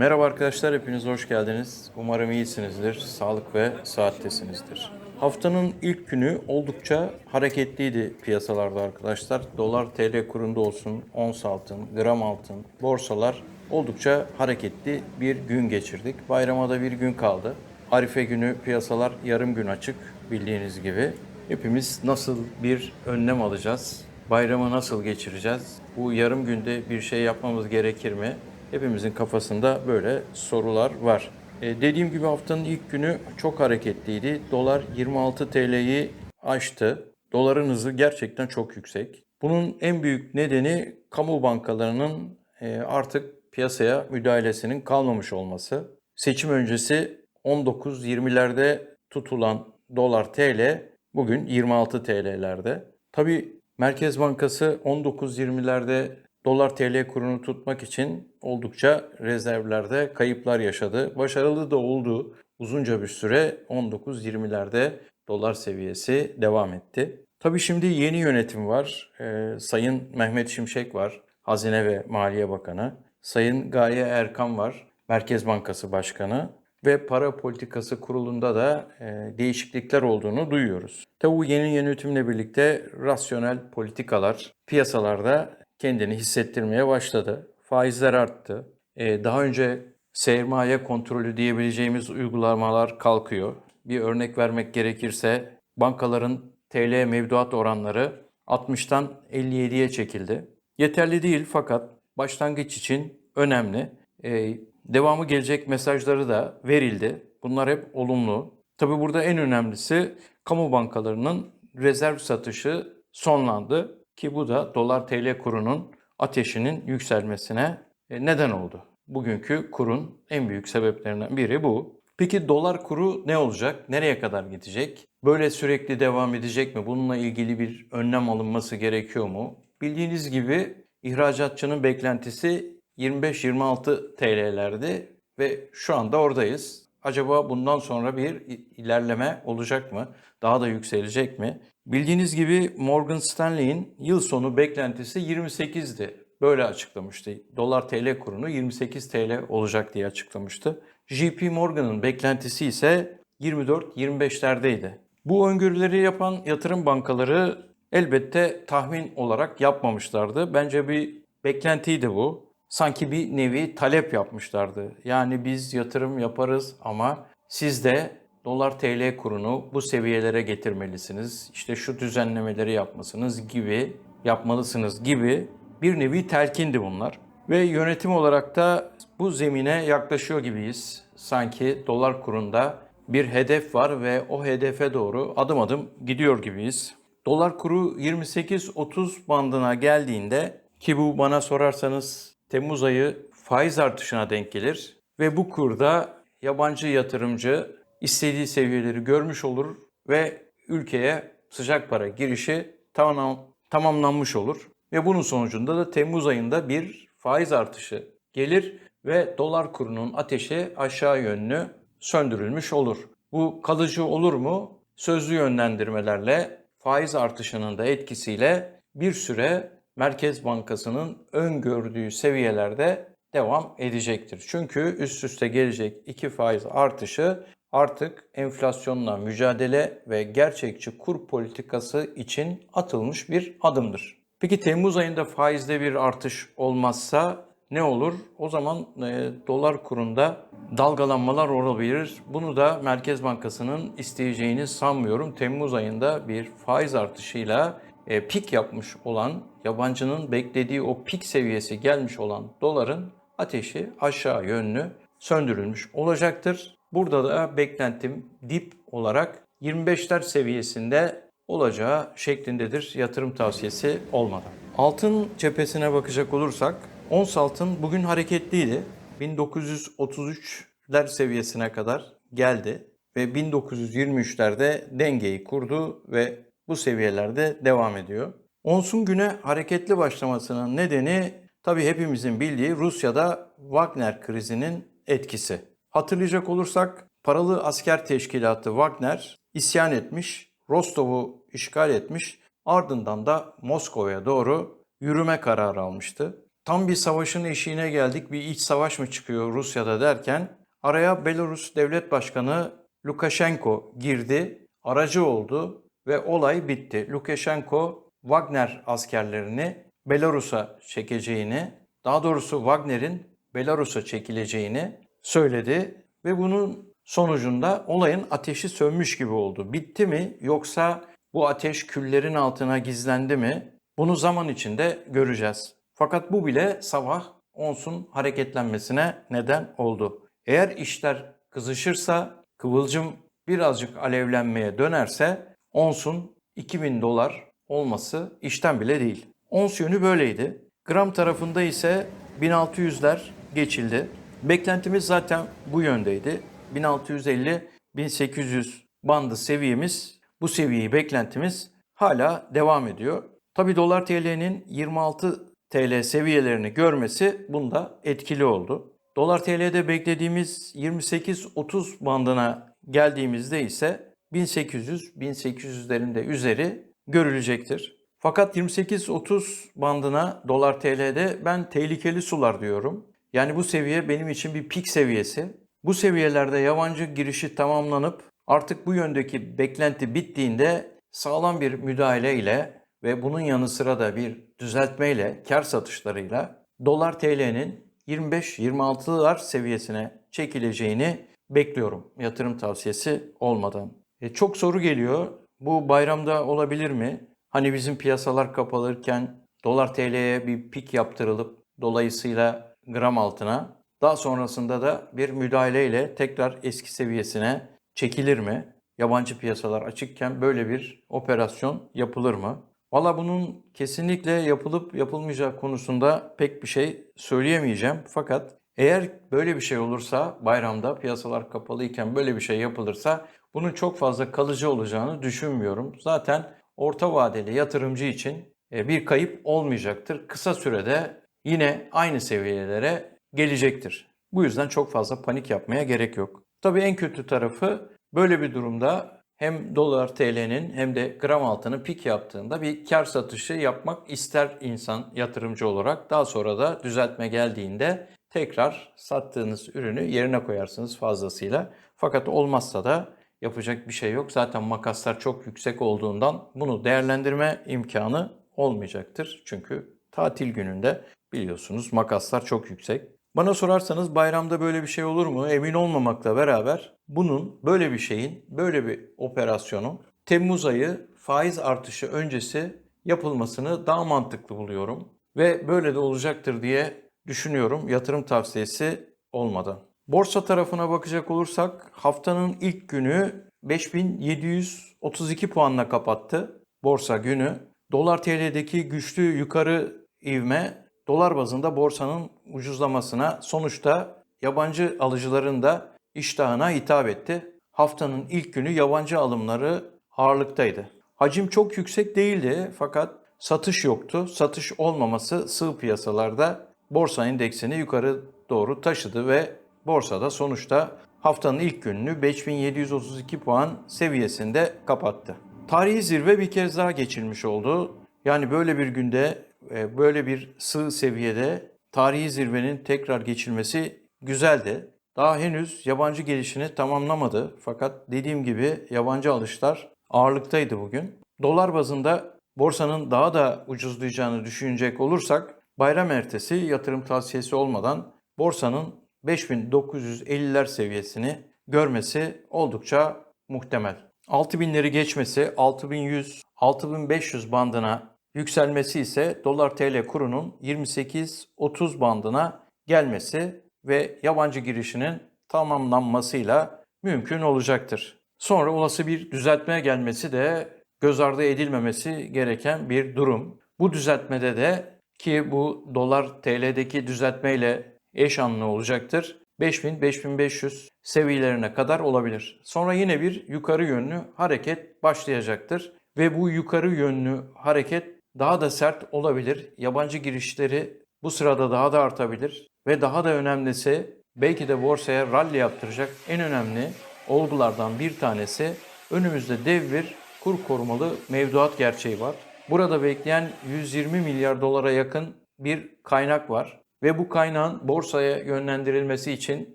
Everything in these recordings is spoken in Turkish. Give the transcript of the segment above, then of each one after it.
Merhaba arkadaşlar, hepiniz hoş geldiniz. Umarım iyisinizdir, sağlık ve saattesinizdir. Haftanın ilk günü oldukça hareketliydi piyasalarda arkadaşlar. Dolar TL kurunda olsun, ons altın, gram altın, borsalar oldukça hareketli bir gün geçirdik. Bayrama da bir gün kaldı. Arife günü piyasalar yarım gün açık bildiğiniz gibi. Hepimiz nasıl bir önlem alacağız? Bayramı nasıl geçireceğiz? Bu yarım günde bir şey yapmamız gerekir mi? Hepimizin kafasında böyle sorular var. E, dediğim gibi haftanın ilk günü çok hareketliydi. Dolar 26 TL'yi aştı. Doların hızı gerçekten çok yüksek. Bunun en büyük nedeni kamu bankalarının e, artık piyasaya müdahalesinin kalmamış olması. Seçim öncesi 19-20'lerde tutulan dolar TL bugün 26 TL'lerde. Tabii Merkez Bankası 19-20'lerde dolar TL kurunu tutmak için oldukça rezervlerde kayıplar yaşadı. Başarılı da oldu. Uzunca bir süre 19-20'lerde dolar seviyesi devam etti. Tabii şimdi yeni yönetim var. Ee, Sayın Mehmet Şimşek var. Hazine ve Maliye Bakanı. Sayın Gaye Erkan var. Merkez Bankası Başkanı ve Para Politikası Kurulu'nda da e, değişiklikler olduğunu duyuyoruz. Tabii bu yeni yönetimle birlikte rasyonel politikalar piyasalarda kendini hissettirmeye başladı. Faizler arttı. E, daha önce sermaye kontrolü diyebileceğimiz uygulamalar kalkıyor. Bir örnek vermek gerekirse bankaların TL mevduat oranları 60'tan 57'ye çekildi. Yeterli değil fakat başlangıç için önemli. E, devamı gelecek mesajları da verildi. Bunlar hep olumlu. Tabi burada en önemlisi kamu bankalarının rezerv satışı sonlandı ki bu da dolar TL kurunun ateşinin yükselmesine e, neden oldu. Bugünkü kurun en büyük sebeplerinden biri bu. Peki dolar kuru ne olacak? Nereye kadar gidecek? Böyle sürekli devam edecek mi? Bununla ilgili bir önlem alınması gerekiyor mu? Bildiğiniz gibi ihracatçının beklentisi 25-26 TL'lerdi ve şu anda oradayız. Acaba bundan sonra bir ilerleme olacak mı? Daha da yükselecek mi? Bildiğiniz gibi Morgan Stanley'in yıl sonu beklentisi 28'di. Böyle açıklamıştı. Dolar TL kurunu 28 TL olacak diye açıklamıştı. JP Morgan'ın beklentisi ise 24-25'lerdeydi. Bu öngörüleri yapan yatırım bankaları elbette tahmin olarak yapmamışlardı. Bence bir beklentiydi bu. Sanki bir nevi talep yapmışlardı. Yani biz yatırım yaparız ama siz de dolar TL kurunu bu seviyelere getirmelisiniz. İşte şu düzenlemeleri yapmasınız gibi, yapmalısınız gibi bir nevi telkindi bunlar. Ve yönetim olarak da bu zemine yaklaşıyor gibiyiz. Sanki dolar kurunda bir hedef var ve o hedefe doğru adım adım gidiyor gibiyiz. Dolar kuru 28-30 bandına geldiğinde ki bu bana sorarsanız Temmuz ayı faiz artışına denk gelir ve bu kurda yabancı yatırımcı istediği seviyeleri görmüş olur ve ülkeye sıcak para girişi tamam, tamamlanmış olur. Ve bunun sonucunda da Temmuz ayında bir faiz artışı gelir ve dolar kurunun ateşi aşağı yönlü söndürülmüş olur. Bu kalıcı olur mu? Sözlü yönlendirmelerle faiz artışının da etkisiyle bir süre Merkez Bankası'nın öngördüğü seviyelerde devam edecektir. Çünkü üst üste gelecek iki faiz artışı artık enflasyonla mücadele ve gerçekçi kur politikası için atılmış bir adımdır. Peki Temmuz ayında faizde bir artış olmazsa ne olur? O zaman e, dolar kurunda dalgalanmalar olabilir. Bunu da Merkez Bankası'nın isteyeceğini sanmıyorum. Temmuz ayında bir faiz artışıyla e, pik yapmış olan, yabancının beklediği o pik seviyesi gelmiş olan doların ateşi aşağı yönlü söndürülmüş olacaktır. Burada da beklentim dip olarak 25'ler seviyesinde olacağı şeklindedir yatırım tavsiyesi olmadan. Altın cephesine bakacak olursak ons altın bugün hareketliydi. 1933'ler seviyesine kadar geldi ve 1923'lerde dengeyi kurdu ve bu seviyelerde devam ediyor. Onsun güne hareketli başlamasının nedeni tabii hepimizin bildiği Rusya'da Wagner krizinin etkisi. Hatırlayacak olursak paralı asker teşkilatı Wagner isyan etmiş, Rostov'u işgal etmiş, ardından da Moskova'ya doğru yürüme kararı almıştı. tam bir savaşın eşiğine geldik. Bir iç savaş mı çıkıyor Rusya'da derken araya Belarus Devlet Başkanı Lukashenko girdi, aracı oldu ve olay bitti. Lukashenko Wagner askerlerini Belarus'a çekeceğini, daha doğrusu Wagner'in Belarus'a çekileceğini söyledi ve bunun sonucunda olayın ateşi sönmüş gibi oldu. Bitti mi yoksa bu ateş küllerin altına gizlendi mi? Bunu zaman içinde göreceğiz. Fakat bu bile sabah ONS'un hareketlenmesine neden oldu. Eğer işler kızışırsa, kıvılcım birazcık alevlenmeye dönerse ONS'un 2000 dolar olması işten bile değil. ONS yönü böyleydi. Gram tarafında ise 1600'ler geçildi. Beklentimiz zaten bu yöndeydi. 1650-1800 bandı seviyemiz, bu seviyeyi beklentimiz hala devam ediyor. Tabi dolar TL'nin 26 TL seviyelerini görmesi bunda etkili oldu. Dolar TL'de beklediğimiz 28-30 bandına geldiğimizde ise 1800-1800'lerin üzeri görülecektir. Fakat 28-30 bandına dolar TL'de ben tehlikeli sular diyorum. Yani bu seviye benim için bir pik seviyesi. Bu seviyelerde yabancı girişi tamamlanıp artık bu yöndeki beklenti bittiğinde sağlam bir müdahale ile ve bunun yanı sıra da bir düzeltmeyle, kar satışlarıyla dolar TL'nin 25-26'lar seviyesine çekileceğini bekliyorum yatırım tavsiyesi olmadan. E, çok soru geliyor. Bu bayramda olabilir mi? Hani bizim piyasalar kapalırken dolar TL'ye bir pik yaptırılıp dolayısıyla gram altına daha sonrasında da bir müdahaleyle tekrar eski seviyesine çekilir mi? Yabancı piyasalar açıkken böyle bir operasyon yapılır mı? Valla bunun kesinlikle yapılıp yapılmayacağı konusunda pek bir şey söyleyemeyeceğim. Fakat eğer böyle bir şey olursa bayramda piyasalar kapalıyken böyle bir şey yapılırsa bunun çok fazla kalıcı olacağını düşünmüyorum. Zaten orta vadeli yatırımcı için e, bir kayıp olmayacaktır. Kısa sürede yine aynı seviyelere gelecektir. Bu yüzden çok fazla panik yapmaya gerek yok. Tabii en kötü tarafı böyle bir durumda hem dolar TL'nin hem de gram altını pik yaptığında bir kar satışı yapmak ister insan yatırımcı olarak. Daha sonra da düzeltme geldiğinde tekrar sattığınız ürünü yerine koyarsınız fazlasıyla. Fakat olmazsa da yapacak bir şey yok. Zaten makaslar çok yüksek olduğundan bunu değerlendirme imkanı olmayacaktır. Çünkü tatil gününde biliyorsunuz makaslar çok yüksek. Bana sorarsanız bayramda böyle bir şey olur mu? Emin olmamakla beraber bunun böyle bir şeyin, böyle bir operasyonun Temmuz ayı faiz artışı öncesi yapılmasını daha mantıklı buluyorum. Ve böyle de olacaktır diye düşünüyorum yatırım tavsiyesi olmadan. Borsa tarafına bakacak olursak haftanın ilk günü 5732 puanla kapattı borsa günü. Dolar TL'deki güçlü yukarı ivme dolar bazında borsanın ucuzlamasına sonuçta yabancı alıcıların da iştahına hitap etti. Haftanın ilk günü yabancı alımları ağırlıktaydı. Hacim çok yüksek değildi fakat satış yoktu. Satış olmaması sığ piyasalarda borsa endeksini yukarı doğru taşıdı ve borsada sonuçta haftanın ilk gününü 5732 puan seviyesinde kapattı. Tarihi zirve bir kez daha geçilmiş oldu. Yani böyle bir günde böyle bir sığ seviyede tarihi zirvenin tekrar geçilmesi güzeldi. Daha henüz yabancı gelişini tamamlamadı fakat dediğim gibi yabancı alışlar ağırlıktaydı bugün. Dolar bazında borsanın daha da ucuzlayacağını düşünecek olursak bayram ertesi yatırım tavsiyesi olmadan borsanın 5950'ler seviyesini görmesi oldukça muhtemel. 6000'leri geçmesi 6100 6500 bandına yükselmesi ise dolar TL kurunun 28-30 bandına gelmesi ve yabancı girişinin tamamlanmasıyla mümkün olacaktır. Sonra olası bir düzeltmeye gelmesi de göz ardı edilmemesi gereken bir durum. Bu düzeltmede de ki bu dolar TL'deki düzeltmeyle eş anlı olacaktır. 5000-5500 seviyelerine kadar olabilir. Sonra yine bir yukarı yönlü hareket başlayacaktır ve bu yukarı yönlü hareket daha da sert olabilir. Yabancı girişleri bu sırada daha da artabilir ve daha da önemlisi belki de borsaya rally yaptıracak en önemli olgulardan bir tanesi önümüzde dev bir kur korumalı mevduat gerçeği var. Burada bekleyen 120 milyar dolara yakın bir kaynak var ve bu kaynağın borsaya yönlendirilmesi için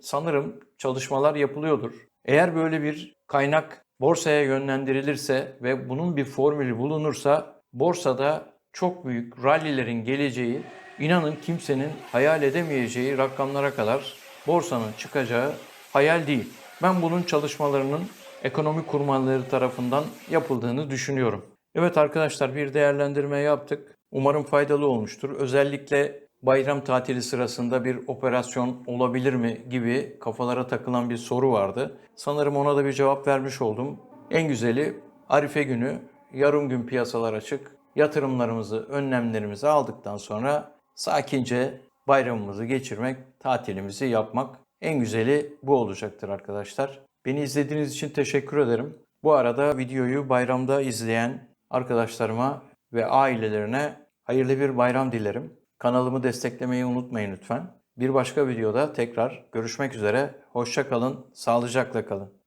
sanırım çalışmalar yapılıyordur. Eğer böyle bir kaynak borsaya yönlendirilirse ve bunun bir formülü bulunursa borsada çok büyük rallilerin geleceği, inanın kimsenin hayal edemeyeceği rakamlara kadar borsanın çıkacağı hayal değil. Ben bunun çalışmalarının ekonomi kurmanları tarafından yapıldığını düşünüyorum. Evet arkadaşlar bir değerlendirme yaptık. Umarım faydalı olmuştur. Özellikle bayram tatili sırasında bir operasyon olabilir mi gibi kafalara takılan bir soru vardı. Sanırım ona da bir cevap vermiş oldum. En güzeli Arife günü yarım gün piyasalar açık. Yatırımlarımızı, önlemlerimizi aldıktan sonra sakince bayramımızı geçirmek, tatilimizi yapmak en güzeli bu olacaktır arkadaşlar. Beni izlediğiniz için teşekkür ederim. Bu arada videoyu bayramda izleyen arkadaşlarıma ve ailelerine hayırlı bir bayram dilerim. Kanalımı desteklemeyi unutmayın lütfen. Bir başka videoda tekrar görüşmek üzere. Hoşça kalın, sağlıcakla kalın.